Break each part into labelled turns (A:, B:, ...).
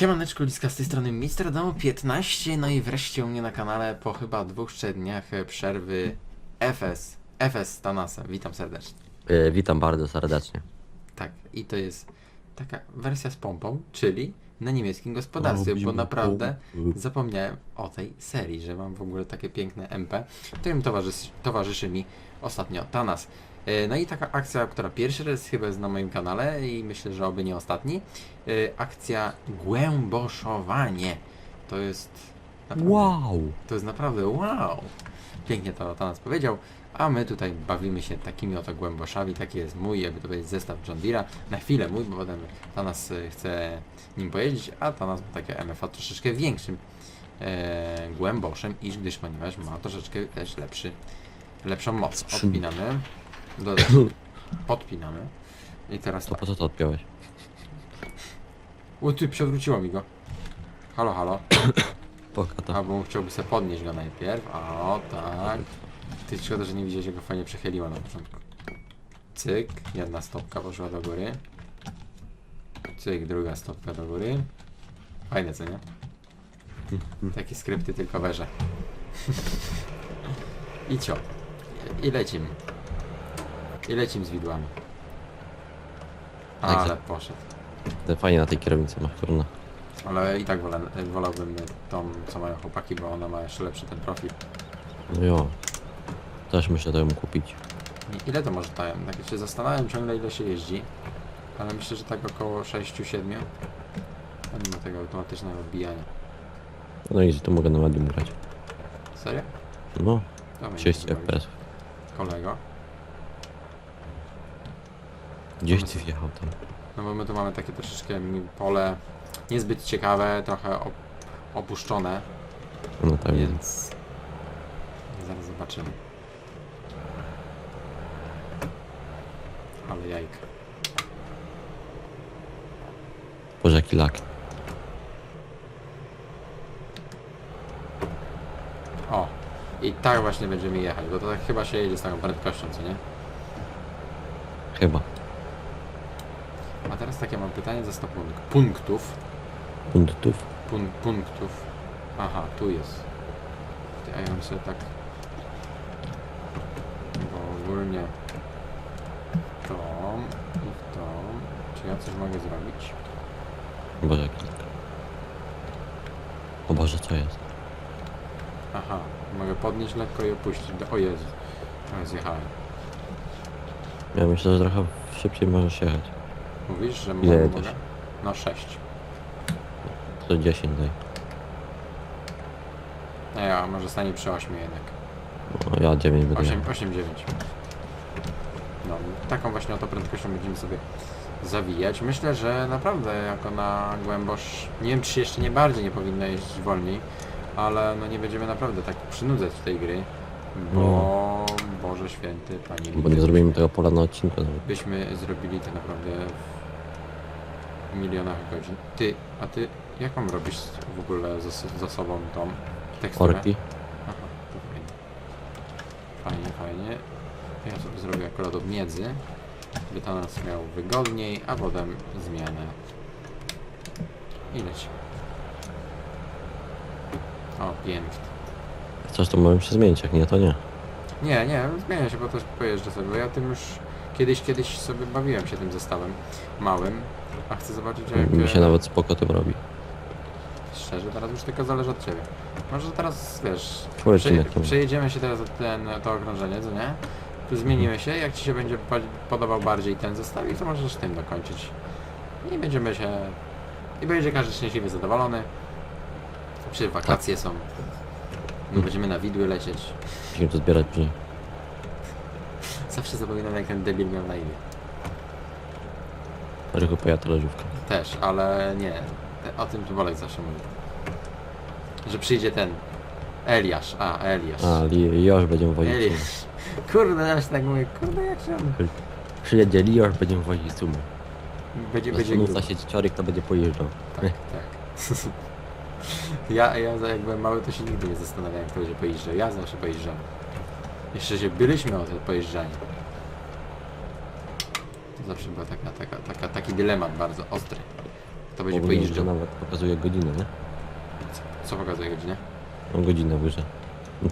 A: Siemaneczko, Liska z tej strony Mister Domo 15, no i wreszcie u mnie na kanale po chyba dwóch, trzech dniach e, przerwy FS, FS Tanasa, witam serdecznie.
B: E, witam bardzo serdecznie.
A: Tak, i to jest taka wersja z pompą, czyli na niemieckim gospodarstwie, bo naprawdę zapomniałem o tej serii, że mam w ogóle takie piękne MP, którym towarzyszy, towarzyszy mi ostatnio Tanas. E, No i taka akcja, która pierwszy raz chyba jest na moim kanale i myślę, że oby nie ostatni. E, Akcja Głęboszowanie. To jest... naprawdę-
B: Wow!
A: to jest naprawdę wow! Pięknie to Tanas powiedział. A my tutaj bawimy się takimi oto głęboszami. Taki jest mój, jakby to powiedzieć, zestaw John Deere'a. Na chwilę mój, bo potem Tanas y, chce nim pojeździć, a Tanas ma takie MFA troszeczkę większym e, głęboszem, iż gdyż ponieważ ma troszeczkę też lepszy, lepszą moc. Odpinamy. Dodać, podpinamy. I teraz
B: To
A: tak.
B: po co to odpiąłeś?
A: O ty, przewróciło mi go. Halo, halo.
B: Poka to.
A: Albo chciałby sobie podnieść go najpierw. O tak. Ty szkoda, że nie widziałeś jak go fajnie przechyliło na początku. Cyk, jedna stopka poszła do góry. Cyk, druga stopka do góry. Fajne, co nie? Takie skrypty tylko weże. I cio. I lecimy. I lecimy z widłami.
B: Tak,
A: Ale
B: tak.
A: poszedł.
B: To fajnie na tej kierownicy masz, kurna.
A: Ale i tak wolę, wolałbym tą, co mają chłopaki, bo ona ma jeszcze lepszy ten profil.
B: No jo. Też myślę, to ją kupić.
A: I Ile to może dają? Tak się zastanawiam ciągle ile się jeździ, ale myślę, że tak około 6-7. Mimo tego automatycznego odbijania.
B: No i to mogę na medium grać.
A: Serio?
B: No,
A: To będzie
B: 6
A: zrobić.
B: FPS.
A: Kolego.
B: Gdzieś ty wjechał tam.
A: No bo my tu mamy takie troszeczkę mi- pole niezbyt ciekawe, trochę op opuszczone,
B: No tak.
A: więc zaraz zobaczymy. Ale jajka.
B: Boże jaki lak.
A: O! I tak właśnie będziemy jechać, bo to tak chyba się jedzie z taką prędkością, co nie?
B: Chyba.
A: A teraz takie mam pytanie ze 100 punk punktów.
B: Punktów.
A: Pun punktów. Aha, tu jest. A ja bym sobie tak... Bo ogólnie... To i to... Czy ja coś mogę zrobić?
B: Boże lak. O Boże, co jest?
A: Aha, mogę podnieść lekko i opuścić. O Jezu. O, zjechałem.
B: Ja myślę, że trochę szybciej możesz jechać.
A: Mówisz, że
B: Ile
A: mogę?
B: jedziesz?
A: mogę? No 6.
B: To 10 daj.
A: No ja, może stanie przy 8 jednak.
B: No, ja 9 będę
A: 8,
B: jechał.
A: 8, 9. No, taką właśnie oto prędkością będziemy sobie zawijać. Myślę, że naprawdę jako na głębosz, nie wiem czy jeszcze nie bardziej nie powinno jeździć wolniej, ale no nie będziemy naprawdę tak przynudzać tej gry, bo Boże Święty, Panie
B: Bo nie zrobimy tego pola na odcinku nawet.
A: byśmy zrobili to naprawdę w milionach godzin. Ty, a ty jaką robisz w ogóle ze, ze sobą tą teksturę?
B: Orki.
A: Aha, to fajnie. Fajnie, fajnie. Ja sobie zrobię akurat od miedzy, by to nas miał wygodniej, a potem zmianę. I lecimy. O, pięknie.
B: Chcesz to możemy się zmienić, jak nie to nie.
A: Nie, nie, zmienię się, bo też pojeżdżę sobie, bo ja tym już kiedyś, kiedyś sobie bawiłem się tym zestawem małym, a chcę zobaczyć jak...
B: Mi się
A: e,
B: nawet spoko tym robi.
A: Szczerze, teraz już tylko zależy od Ciebie. Może teraz, wiesz,
B: Powiedz mi
A: przeje-
B: jak to
A: przejedziemy się teraz od ten, to okrążenie, co nie? Tu zmienimy się, jak Ci się będzie pa- podobał bardziej ten zestaw i to możesz tym dokończyć. I będziemy się... I będzie każdy szczęśliwy, zadowolony. Przy wakacje są. My będziemy na widły lecieć.
B: Musimy to zbierać później.
A: Zawsze zapominam jak ten debil miał na imię.
B: Rychu pojadł leżówkę.
A: Też, ale nie. Te- O tym tu Bolek zawsze mówi. Że przyjdzie ten... Eliasz, a Eliasz.
B: A, Li- Liosz będziemy wozić.
A: Eliasz. Kurde, ja się tak mówię, kurde jak się on...
B: Przyjedzie Liosz, będziemy wozić sumy.
A: Będzie,
B: Będzie
A: grubo.
B: zasieć ciorik, to będzie pojeżdżał.
A: Tak, tak. ja, ja za- jak byłem mały, to się nigdy nie zastanawiałem, kto będzie pojeżdżał. Ja zawsze pojeżdżałem. Jeszcze się byliśmy o to pojeżdżanie. To zawsze była taka, taka, taka, taki dylemat bardzo ostry. to będzie
B: że
A: pojeździł.
B: nawet pokazuje godzinę, nie?
A: Co pokazuje godzinę?
B: No godzinę w grze.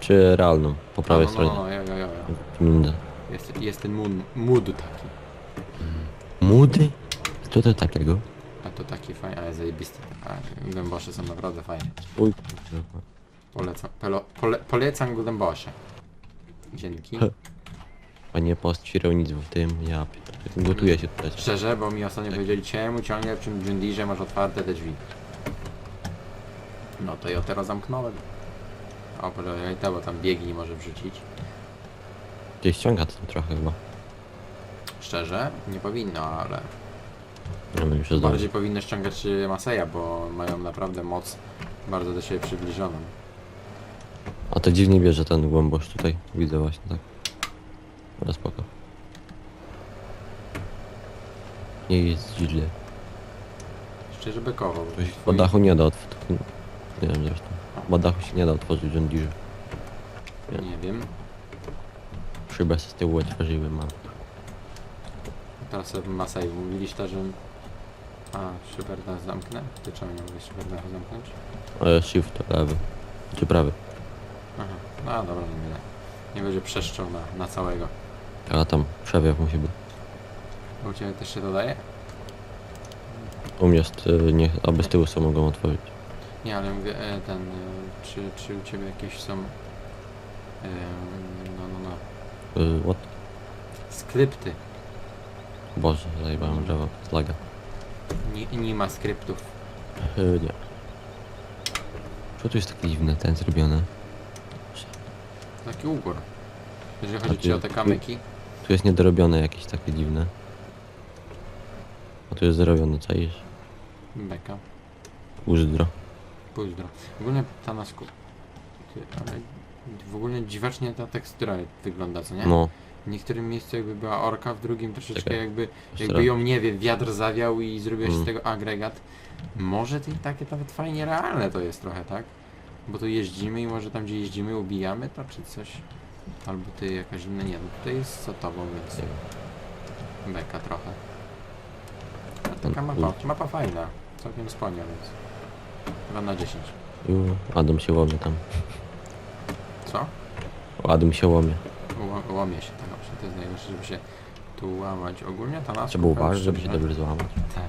B: Czy realną, po prawej
A: no, no, no,
B: stronie.
A: no, jo, jo, jo.
B: Między.
A: Jest, jest ten mood, mood taki.
B: Młody? Co to takiego?
A: A to taki fajny, ale zajebisty. A głębosze są naprawdę fajne.
B: Uj,
A: Polecam, pelo, pole, polecam głębosze. Dzięki.
B: Panie post nic w tym, ja pier- gotuję się tutaj.
A: Szczerze, bo mi ostatnio powiedzieli, czemu ciągle w John Deere masz otwarte te drzwi. No to ja teraz zamknąłem. O, poczekaj, to, bo tam biegi nie może wrzucić.
B: Gdzieś ściąga to trochę chyba.
A: Szczerze, nie powinno, ale
B: już jest dobrze.
A: bardziej powinny ściągać y, Maseja, bo mają naprawdę moc bardzo do siebie przybliżoną.
B: A to dziwnie bierze ten głębosz tutaj. Widzę właśnie tak. Ale spoko. Nie jest źle.
A: Szczerze bekowo. bo
B: Coś
A: twój-
B: po dachu nie da otworzyć. Nie wiem zresztą. Po dachu się nie da otworzyć John Deere.
A: Nie wiem.
B: Szybę z tyłu otworzyły mam.
A: Teraz sobie Masej mówiliście, że... A, Szyberda zamknę? Ty czemu nie mówisz Szyberda zamknąć?
B: Ale shift lewy. Czy prawy.
A: Aha, no dobra, nie będę. Nie będzie przeszczał na, na całego.
B: A tam przewiew musi być.
A: Bo u Ciebie też się dodaje?
B: U mnie jest, y, nie, aby z tyłu sobie mogą otworzyć.
A: Nie, ale mówię, e, ten, e, czy, czy u Ciebie jakieś są... E, no, no, no.
B: Y, what?
A: Skrypty.
B: Boże, zajebałem drzewo. Zlaga.
A: Nie, nie ma skryptów.
B: Y, nie. Co tu jest takie dziwne, ten zrobione?
A: Taki ugor. Jeżeli chodzi Ci o te kamyki.
B: Tu jest niedorobione jakieś takie dziwne. A tu jest zrobione, czaisz?
A: Beka.
B: Uzdro.
A: Późno. Ogólnie ta na sku... Ty, ale w ogóle dziwacznie ta tekstura wygląda, co nie?
B: No,
A: W niektórym miejscu jakby była orka, w drugim troszeczkę
B: Czekaj.
A: jakby, jakby ją, nie wiem, wiatr zawiał i zrobiłeś z
B: Mm.
A: tego agregat. Może to i takie nawet fajnie realne to jest trochę, tak? Bo tu jeździmy i może tam gdzie jeździmy ubijamy to czy coś. Albo ty jakaś inna, nie no tutaj jest za tobą, więc beka trochę. Ale taka mapa, mapa fajna, całkiem spania, więc 2 na 10.
B: Ju, Adam się łamie tam.
A: Co?
B: Adam się łamie.
A: Ła- Łamie się tak dobrze, to jest najgorsze, żeby się tu łamać. Ogólnie ta nazwa...
B: Trzeba uważać, żeby się dobrze złamać.
A: Tak.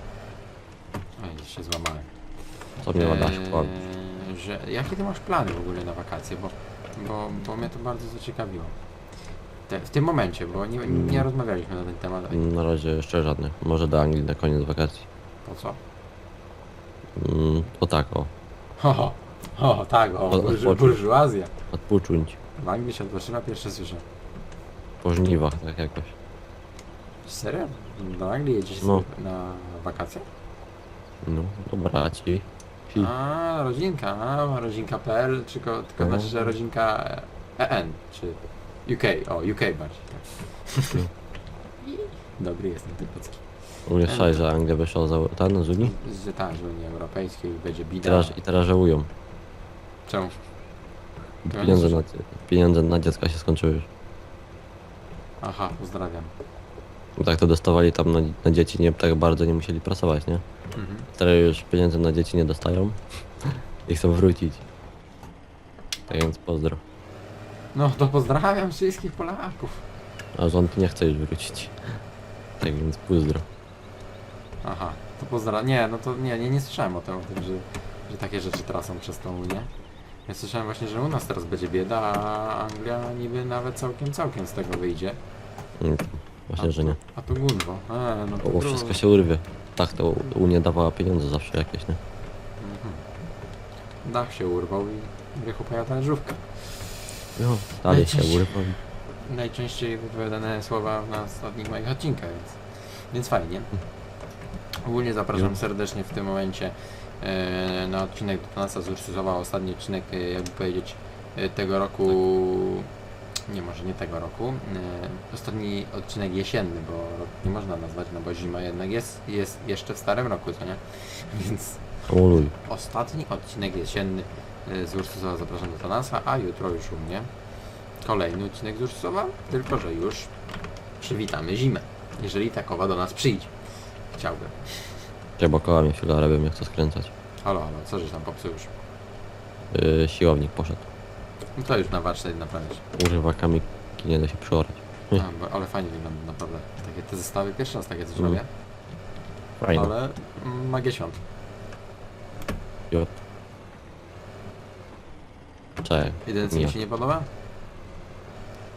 A: Oj, się złamałem.
B: Co mnie ładasz
A: Eee, że, jakie ty masz plany w ogóle na wakacje? Bo, bo, bo mnie to bardzo zaciekawiło. Te, w tym momencie, bo nie, nie rozmawialiśmy na ten temat.
B: Na razie jeszcze żadnych. Może do Anglii na koniec wakacji.
A: Po co?
B: Mm, to tak, o.
A: Ho, ho, ho tak, o,
B: Od-
A: burżu, burżuazja.
B: Odpocząć.
A: W Anglii się odpoczywa, pierwsze słyszę.
B: Po żniwach, tak jakoś.
A: Serio? Do Anglii jedziesz
B: No.
A: na wakacje?
B: No, to braci. Fi.
A: A, rodzinka, a, rodzinka.pl, tylko, tylko znaczy, że rodzinka EN, czy UK, o, UK bardziej, tak. Dobry jestem ten polski.
B: Umieszczaj, że Anglia wyszła za ten z Unii.
A: Z tak, z Unii Europejskiej będzie
B: I
A: bida.
B: teraz, I teraz żałują.
A: Czemu?
B: Pieniądze na, pieniądze na dziecka się skończyły już.
A: Aha, pozdrawiam.
B: Bo tak to dostawali tam na, na dzieci, nie tak bardzo nie musieli pracować, nie?
A: Mhm.
B: Teraz już pieniędzy na dzieci nie dostają i chcą wrócić. Tak więc pozdro.
A: No to pozdrawiam wszystkich Polaków.
B: A rząd nie chce już wrócić. Tak więc pozdro.
A: Aha, to pozdrawiam. Nie, no to nie, nie, nie słyszałem o tym, o tym że, że takie rzeczy teraz są przez tą Unię. Ja słyszałem właśnie, że u nas teraz będzie bieda, a Anglia niby nawet całkiem, całkiem z tego wyjdzie.
B: Mm, Właśnie, że nie.
A: A tu gunwo. E, no to
B: Bo
A: trudno.
B: wszystko się urwie. Tak to Unia dawała pieniądze zawsze jakieś, nie?
A: Mhm. Dach się urwał i wychupała talerzówka.
B: No, dalej się
A: Najczęściej-
B: urwał.
A: Najczęściej wypowiadane słowa na ostatnich moich odcinkach, więc, więc fajnie. Ogólnie zapraszam serdecznie w tym momencie e, na odcinek do Tanasa z Ursusowa, ostatni odcinek, e, jakby powiedzieć, e, tego roku, nie może nie tego roku, e, ostatni odcinek jesienny, bo rok nie można nazwać, no bo zima jednak jest, jest jeszcze w starym roku, co nie? Więc
B: Uluj.
A: ostatni odcinek jesienny e, z Ursusowa zapraszam do Tanasa, a jutro już u mnie kolejny odcinek z Ursusowa, tylko że już przywitamy zimę, jeżeli takowa do nas przyjdzie. Chciałbym.
B: Trzeba kołami chwilę robią, jak chcę skręcać.
A: Halo, halo, co żeś tam popsuł już?
B: Yy, siłownik poszedł.
A: No to już na warsztat naprawisz.
B: Używakami nie da się przeorać.
A: A, bo, ale fajnie wygląda naprawdę. Takie te zestawy, pierwszy raz takie coś
B: Mm.
A: robię.
B: Fajne.
A: Ale magia świąt.
B: Jo. Czekaj.
A: Jedyne co mi się nie podoba?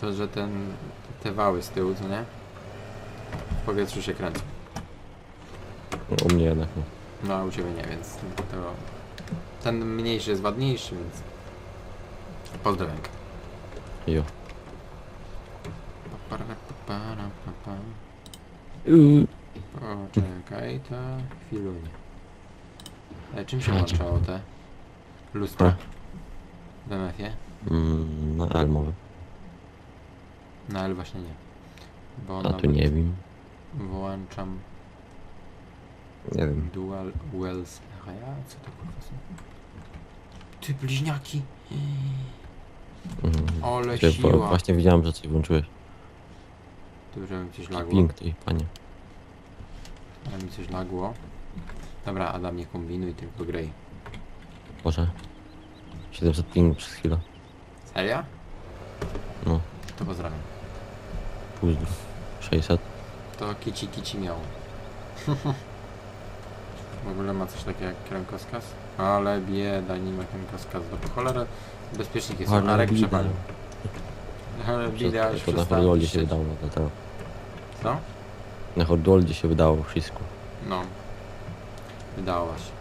A: To, że ten, te wały z tyłu, co nie? W powietrzu się kręcą.
B: U mnie jednak nie.
A: No a u Ciebie nie, więc to, ten mniejszy jest ładniejszy, więc pozdrawiam.
B: Jo.
A: Yy. Poczekaj, to chwilunie. E, czym się
B: A,
A: włączało te lustra w MF-ie?
B: Mm, na Elmowy.
A: No ale właśnie nie. Bo
B: A tu
A: nawet
B: nie wiem.
A: włączam
B: Nie wiem.
A: Dual Wells. Aha, ja? Co to kurwa są? Ty bliźniaki!
B: Mm.
A: Ole
B: Czekaj, bo
A: siła!
B: Właśnie widziałem, że coś włączyłeś.
A: Tu, że mi coś lagło.
B: Ping tej panie.
A: Ale mi coś lagło. Dobra, Adam, nie kombinuj, tylko graj.
B: Boże. 700 ping przez chwilę.
A: Serio?
B: No.
A: To pozdrawiam.
B: Później. 600.
A: To kici kici miał. w ogóle ma coś takiego jak kierunkowskaz? Ale bieda, nie ma kierunkowskazu. Do cholery bezpieczniki są.
B: Ale
A: Arek przepalił. Ale bieda już
B: Wszystko na
A: przestała
B: Hordoldzie się wydało na to.
A: Co?
B: Na Hordoldzie się wydało wszystko.
A: No. Wydało się.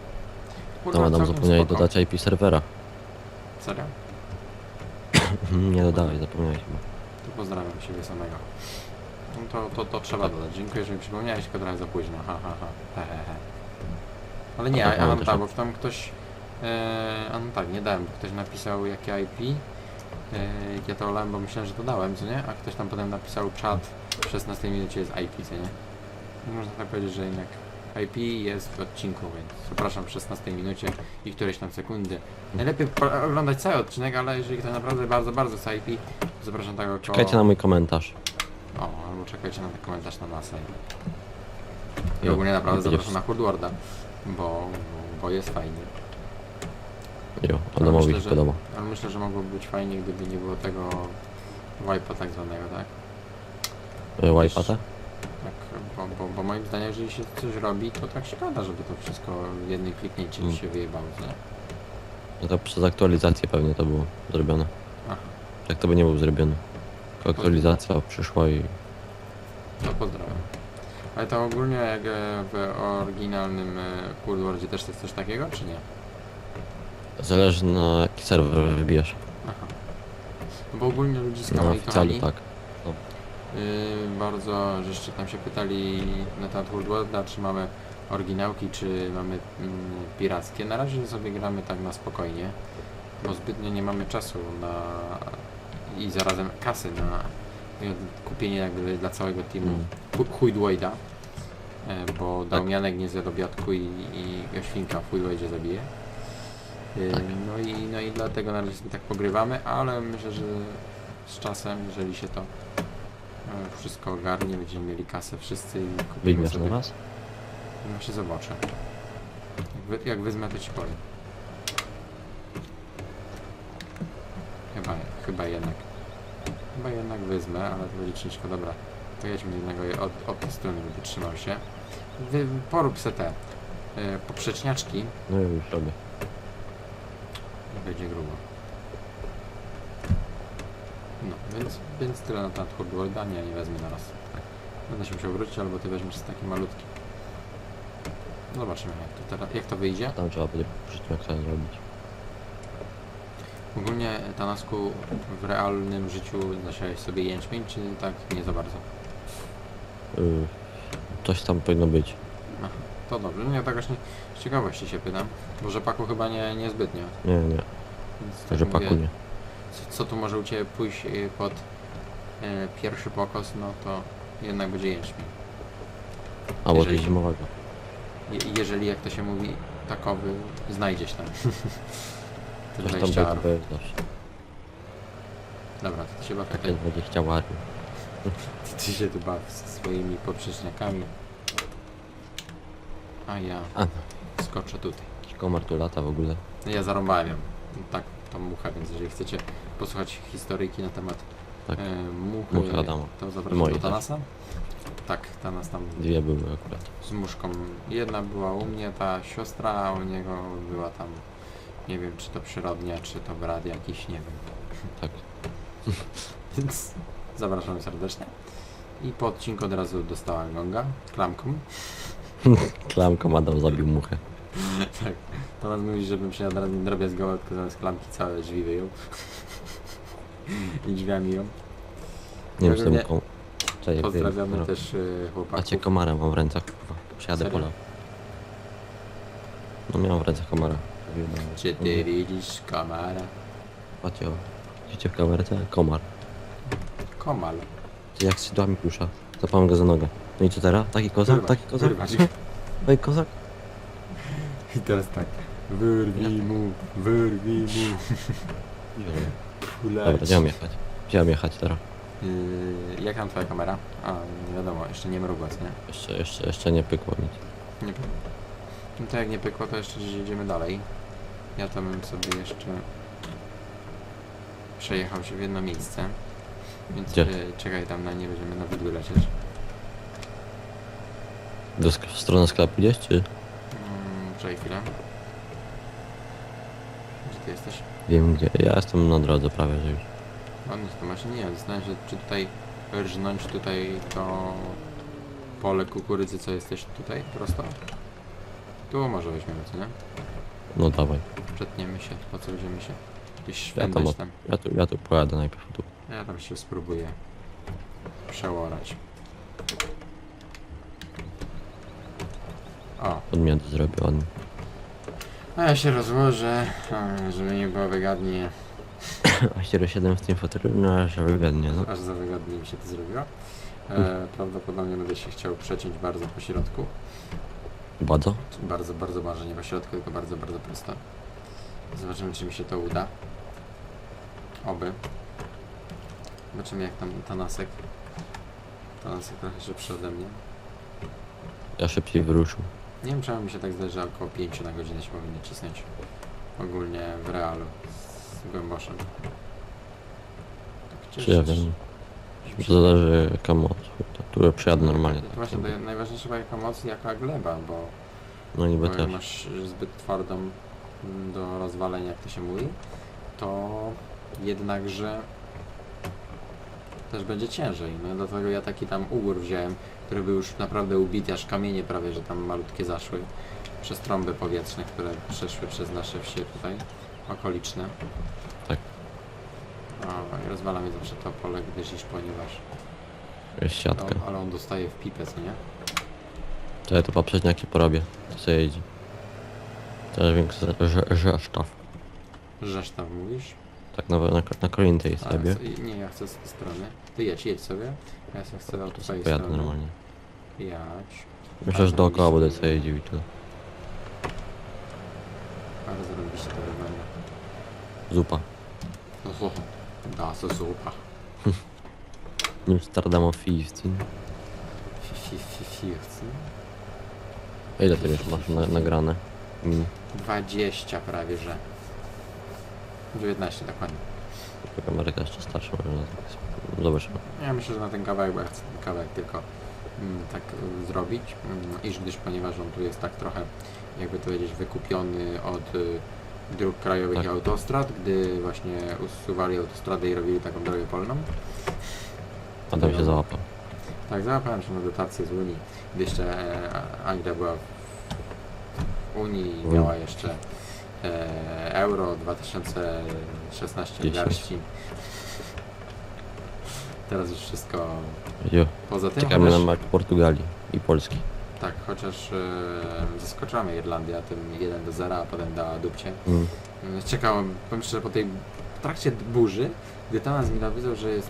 B: Tam Adam
A: całkiem
B: zapomniałeś
A: spoko.
B: dodać IP serwera.
A: Serio?
B: nie dodałeś, zapomniałeś chyba.
A: To pozdrawiam siebie samego. No to, to, to trzeba dodać. Dziękuję, że mi przypomniałeś, tylko trochę za późno. Ha, ha, ha. He, he, he. Ale nie,
B: A
A: a,
B: tak
A: a, tak, bo tam ktoś... E, a no tak, nie dałem, bo ktoś napisał jakie IP. E, ja to olałem, bo myślałem, że to dałem, co nie? A ktoś tam potem napisał czat w 16 minucie jest IP, co nie? No Można tak powiedzieć, że jednak IP jest w odcinku, więc przepraszam w 16 minucie i któreś tam sekundy. Najlepiej oglądać cały odcinek, ale jeżeli ktoś naprawdę bardzo, bardzo chce IP, to zapraszam tego koło...
B: Czekajcie na mój komentarz.
A: O, albo czekajcie na ten komentarz na masę. I ogólnie naprawdę zapraszam na Hurdwarda, bo, bo jest fajnie.
B: Jo,
A: Ale
B: Adamowi
A: myślę, że-
B: podoba.
A: Ale myślę, że mogłoby być fajnie, gdyby nie było tego wipe'a tak zwanego, tak?
B: E, Wipe'ata?
A: Tak, bo, bo, bo moim zdaniem, jeżeli się coś robi, to tak szkoda, żeby to wszystko w jednej kliknięciu
B: Mm.
A: się wyjebało, nie?
B: No to przez aktualizację pewnie to było zrobione.
A: Aha,
B: Tak to by nie był zrobiony. Tylko aktualizacja przyszła i...
A: to pozdrawiam. Ale to ogólnie jak e, w oryginalnym e, Hurdwardzie też jest coś takiego, czy nie?
B: Zależy na jaki serwer wybierz.
A: Aha. Bo ogólnie ludziska
B: oficjalu
A: kochani,
B: tak.
A: Yy, bardzo żeście tam się pytali na temat Worldworlda, czy mamy oryginałki, czy mamy mm, pirackie. Na razie sobie gramy tak na spokojnie, bo zbytnio nie mamy czasu na i zarazem kasy na kupienie jakby dla całego teamu
B: Mm.
A: e, bo Damianek nie zjadł obiadku i, i Joświnka w Huidwoidzie zabije. Yy,
B: Tak.
A: No, i, no i dlatego na razie tak pogrywamy, ale myślę, że z czasem, jeżeli się to e, wszystko ogarnie, będziemy mieli kasę wszyscy i kupimy sobie...
B: na raz?
A: No się zobaczę. Jak, wy, jak wyzmę, to ci powiem. Chyba, chyba jednak. Chyba jednak wyzmę, ale to będzie ciężko. Dobra, pojedźmy jednego od, od tej strony, żeby trzymał się. Wy, porób se te e, poprzeczniaczki.
B: No już robię.
A: Będzie grubo. No, więc, więc tyle na temat Hurdworlda. Nie, nie wezmę na raz. Tak. Będę się musiał wrócić, albo ty weźmiesz taki malutki. Zobaczymy jak to teraz, jak to wyjdzie.
B: Tam trzeba będzie przyczynek sobie zrobić.
A: Ogólnie Tanasku w realnym życiu zasiałeś sobie jęczmień, czy tak nie za bardzo?
B: Yy, coś tam powinno być.
A: Aha, to dobrze. No ja tak właśnie z ciekawości się pytam, bo rzepaku chyba nie, niezbytnio.
B: Nie, nie,
A: Więc tak
B: że
A: mówię,
B: nie.
A: Co, co tu może u Ciebie pójść y, pod e, pierwszy pokos, no to jednak będzie jęczmień.
B: Albo
A: Jeżeli-
B: coś zimowego.
A: Je, jeżeli, jak to się mówi, takowy znajdziesz tam. Te
B: Coś tam
A: 20
B: będzie
A: arów.
B: będzie zawsze.
A: Dobra, to ty się baw
B: Takie
A: tutaj,
B: 20 ładnie.
A: ty się tu baw ze swoimi poprzeczniakami. A ja
B: A,
A: skoczę tutaj.
B: komar tu lata w ogóle.
A: Ja zarąbałem ją. Tak, tą muchę, więc jeżeli chcecie posłuchać historyjki na temat
B: Tak.
A: e, muchy,
B: Muchy Adama.
A: to zapraszam
B: Moje
A: do
B: też.
A: Tanasa. Tak, Tanas tam
B: Dwie były akurat.
A: z muszką. Jedna była u mnie, ta siostra, a u niego była tam, nie wiem czy to przyrodnia, czy to brat jakiś, nie wiem.
B: Tak.
A: Więc zapraszam serdecznie. I po odcinku od razu dostałem gonga, klamką.
B: Klamką Adam zabił muchę.
A: tak. Tomasz mówi, żebym się od razu nie drobiazgował, tylko zamiast klamki całe drzwi wyjął. I drzwiami ją.
B: Nie wiem, czy
A: Ogólnie
B: kom... Czekaj,
A: Pozdrawiamy też y,
B: A
A: chłopaków.
B: cię komarem mam w rękach, kurwa. Przejadę
A: Serio?
B: pola. No miałem w ręce komara.
A: Czy ty widzisz komara?
B: Patrzcie. Widzicie w kamerce? Komar.
A: Komal.
B: Czy jak skrzydłami kusza. Zapałem go za nogę. No i co teraz? Taki kozak?
A: Wyrwać,
B: Taki kozak?
A: wyrwać.
B: Oj, kozak?
A: I teraz tak. Wyrwij mu, wyrwij mu.
B: Dobra, mam jechać? Mam jechać teraz?
A: Yy, jak tam twoja kamera? A, nie wiadomo, jeszcze nie mrugła, co nie?
B: Jeszcze, jeszcze, jeszcze nie pykło nic.
A: Nie pykło. No to jak nie pykło, to jeszcze gdzieś jedziemy dalej. Ja to bym sobie jeszcze przejechał się w jedno miejsce. Więc
B: Gdzie?
A: yy, czekaj, tam na nie będziemy na widły lecieć.
B: Do sk- w stronę sklepu gdzieś, czy?
A: Mm, czekaj chwilę. Gdzie ty jesteś?
B: Wiem gdzie. Ja jestem na drodze prawie, że już.
A: Ładnie to masz. Nie, zastanawiam się, czy tutaj rżnąć tutaj to pole kukurydzy, co jesteś tutaj prosto. Tu może weźmiemy, co nie?
B: No dawaj.
A: Przetniemy się, po co będziemy się gdzieś
B: Ja tam,
A: tam.
B: ja tu, ja tu pojadę najpierw tu.
A: Ja tam się spróbuję przełorać. O,
B: Podmiot zrobię ładnie.
A: a ja się rozłożę, a, żeby nie było wygodnie.
B: A 7 w tym fotelu, no że wygodnie, no.
A: Aż za wygodnie mi się to zrobiło. E, prawdopodobnie będę się chciał przeciąć bardzo po środku.
B: Bardzo?
A: Bardzo, bardzo może nie po środku, tylko bardzo, bardzo prosto. Zobaczymy, czy mi się to uda. Oby. Zobaczymy, jak tam Tanasek. Tanasek trochę szybszy ode mnie.
B: Ja szybciej wyruszył.
A: Nie wiem, czemu mi się tak zdaje, że około 5 na godzinę się powinno cisnąć. Ogólnie w realu. Z głęboszem. Tak
B: Czy ja wiem. Zależy jaka moc. Ja przyjadę normalnie.
A: To właśnie to najważniejsze chyba jaka moc i jaka gleba, bo
B: No niby
A: Bo jak
B: też.
A: masz zbyt twardą mm, do rozwalenia, jak to się mówi, to jednakże też będzie ciężej. No dlatego ja taki tam ugór wziąłem, który był już naprawdę ubity, aż kamienie prawie, że tam malutkie zaszły przez trąby powietrzne, które przeszły przez nasze wsie tutaj okoliczne. I rozwala mnie zawsze to pole, iż ponieważ
B: Jest siatka.
A: no, ale on dostaje w pipę, co nie?
B: To ja tu poprzedniaki porobię. To co jeździ. Też większy zestaw.
A: Żesztaw mówisz?
B: Tak na, na, na kolin tej
A: A,
B: sobie.
A: co- nie, ja chcę z tej strony. Ty jedź, jedź sobie. Ja sobie chcę od twojej
B: Pojadę
A: strony.
B: normalnie.
A: Jadź.
B: Myślę, że dookoła będę sobie jeździł i tyle.
A: Ale zarobiście to wygląda.
B: Zupa.
A: Oho, da,
B: Nim Stardamofiści.
A: Fi, fi, fi, chcę.
B: A ile ty już masz na, nagrane? Mm.
A: 20 prawie, że. 19 dokładnie.
B: Tylko Ameryka jeszcze starsza, może na tak. Zobaczymy.
A: Ja myślę, że na ten kawałek, bo ja chcę ten kawałek tylko mm, tak y, zrobić, mm, iż gdyż ponieważ on tu jest tak trochę, jakby to powiedzieć, wykupiony od y, dróg krajowych
B: Tak.
A: i autostrad, gdy właśnie usuwali autostradę i robili taką drogę polną.
B: Adam się załapał.
A: Tak, załapałem się na dotację z Unii, gdy jeszcze e, Anglia była w Unii i miała jeszcze e, Euro 2016 w
B: Dziesięć.
A: garści. Teraz już wszystko
B: Jo.
A: poza tym,
B: Czekamy na
A: chociaż,
B: mecz Portugalii i Polski.
A: Tak, chociaż e, zaskoczyła mnie Irlandia tym 1 do 0, a potem dała dupcie.
B: Mm.
A: Czekałem, powiem szczerze, po tej w trakcie burzy, gdy Tanas mi napisał, że jest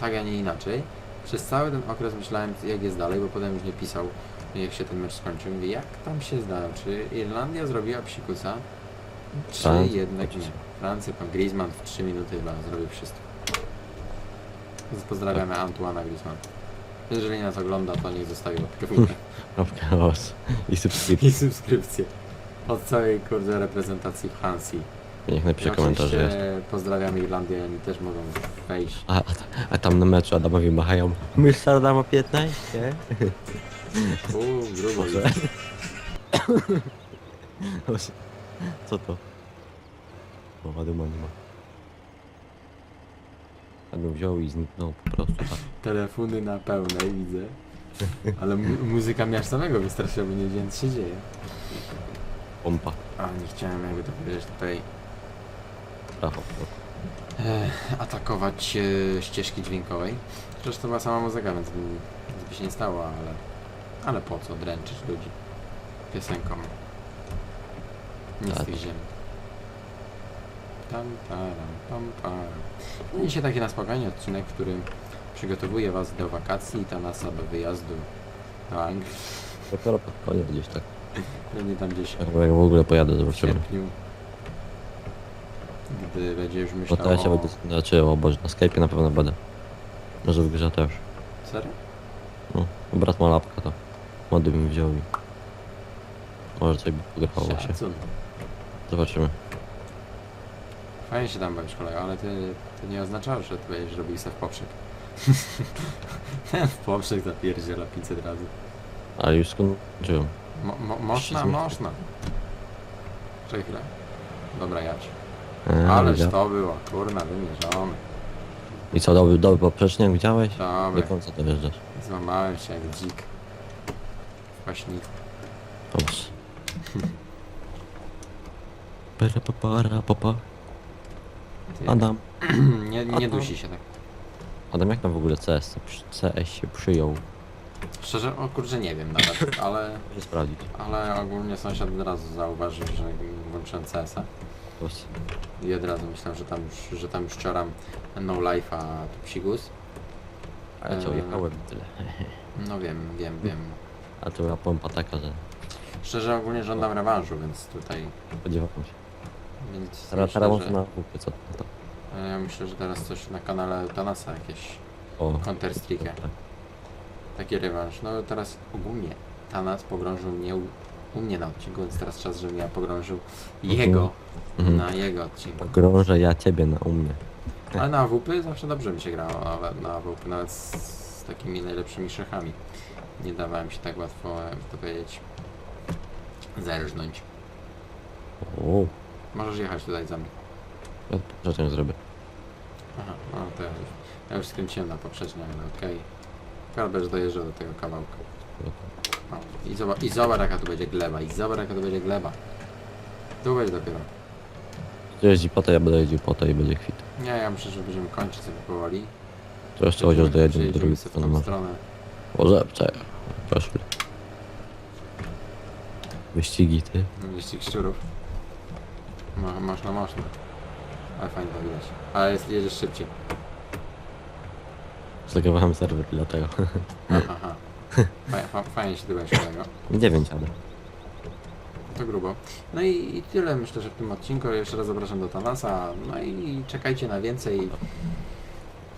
A: tak, a nie inaczej, przez cały ten okres myślałem, jak jest dalej, bo potem już nie pisał, jak się ten mecz skończył. Mówię, jak tam się zdało? Czy Irlandia zrobiła psikusa? Czy
B: Francja.
A: jednak nie? Francja, pan Griezmann w 3 minuty chyba zrobił wszystko. Pozdrawiamy Antoana Griezmann. Jeżeli nas ogląda, to niech zostawi łapkę w górę.
B: Łapkę los i subskrypcję.
A: I subskrypcję. Od całej kurde reprezentacji w Hansi.
B: Niech napisze komentarz, że jest.
A: oczywiście pozdrawiam Irlandię, oni też mogą wejść.
B: A, a, a tam na meczu Adamowi machają. Mistrz Adama 15?
A: Uuu, grubo.
B: Może. Co to? O, Adama nie ma. Adam wziął i zniknął po prostu. Tak.
A: Telefony na pełnej widzę. Ale mu muzyka mnie aż samego wystraszyła, bo nie wiedziałem co się dzieje.
B: Pompa.
A: A nie chciałem jakby to powiedzieć tutaj e, atakować e, ścieżki dźwiękowej. Przecież to była sama muzyka, więc by, nic by się nie stało, ale... Ale po co dręczyć ludzi piosenką? Nie z
B: Tak.
A: tych ziem. Tam, taram. No i dzisiaj taki na spokojnie odcinek, w którym przygotowuję Was do wakacji i ta nasa do wyjazdu do Anglii.
B: Dopiero pod koniec gdzieś tak.
A: Pewnie tam gdzieś
B: Jak w ogóle pojadę,
A: w
B: zobaczymy.
A: sierpniu. Gdy będzie już
B: Bo
A: myślał
B: to ja się
A: o...
B: będę, znaczy, o Boże, na Skype'ie na pewno będę. Może w grze też.
A: Serio?
B: No, brat ma lapka, to mody bym wziął i... Może coś by pograpało się.
A: Szacun.
B: Zobaczymy.
A: Fajnie się tam bawisz kolego, ale ty, to nie oznacza, że ty będziesz robił sobie w poprzek. Ten w poprzek zapierdziela 500 razy.
B: Ale już skończyłem.
A: Mo, mo, można, można. Czekaj chwilę. Dobra, jadź.
B: Eee,
A: Ależ to było, kurna, wymierzony.
B: I co, dobry, dobry poprzeczniak widziałeś? Do
A: Dobra,
B: końca to wjeżdżasz.
A: złamałem się jak dzik. Właśnie.
B: Dobrze. Para, pa, para, pa, pa. Adam.
A: nie, nie dusi się tak.
B: Adam, jak tam w ogóle CS, CS się przyjął?
A: Szczerze, o kurczę, nie wiem nawet, ale,
B: Muszę sprawdzić.
A: ale ogólnie sąsiad od razu zauważył, że włączyłem CS-a. I od razu myślałem, że tam już, że tam już cioram no life'a tu psigus.
B: Ale co,
A: Eee.
B: jechałem tyle.
A: No wiem, wiem, wiem.
B: A to była pompa taka, że
A: Szczerze ogólnie żądam rewanżu, więc tutaj...
B: spodziewałem się.
A: Więc myślę, że,
B: na kupy, co to?
A: e, ja myślę, że teraz coś na kanale Eutanasa jakieś
B: O,
A: Counter Strike.
B: tak.
A: Taki rewanż. No teraz ogólnie Tanas pogrążył mnie u, u mnie na odcinku, więc teraz czas, żebym ja pogrążył jego
B: Mhm.
A: na jego odcinku.
B: Grążę ja ciebie na u mnie.
A: Ale na AWP zawsze dobrze mi się grało, nawet na AWP nawet z, z takimi najlepszymi szechami. Nie dawałem się tak łatwo, jak to powiedzieć, zerżnąć.
B: O,
A: Możesz jechać tutaj za mnie.
B: ja poprzeczniak zrobię.
A: Aha, no to ja już, ja już skręciłem na poprzeczniak, no okej. Okay. dojeżdżał do tego kawałka. O, i, zobacz, I zobacz jaka tu będzie gleba, i zobacz jaka tu będzie gleba. Tu będzie dopiero.
B: Jeździ po to, ja będę jeździł po to i będzie kwit.
A: Nie, ja myślę, że będziemy kończyć sobie powoli.
B: To jeszcze chociaż dojedziemy do drugiej strony
A: stronę.
B: Może, czekaj. Poszły. Wyścigi, ty.
A: Wyścig szczurów. Mo, można, można. Ale fajnie to widać. Ale jest, jedziesz szybciej.
B: Zagowałem serwer, dlatego.
A: Aha. Fajnie, fa, fajnie się dyłeś kolego.
B: 9 ale.
A: To grubo. No i, i tyle myślę, że w tym odcinku. Jeszcze raz zapraszam do Tanasa. No i czekajcie na więcej.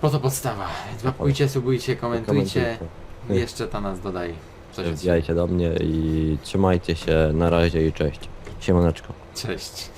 A: Po to podstawa. Więc łapkujcie, subujcie, komentujcie. Jeszcze Tanas dodaj coś od siebie.
B: Wbijajcie do mnie i trzymajcie się. Na razie i cześć. Siemaneczko.
A: Cześć.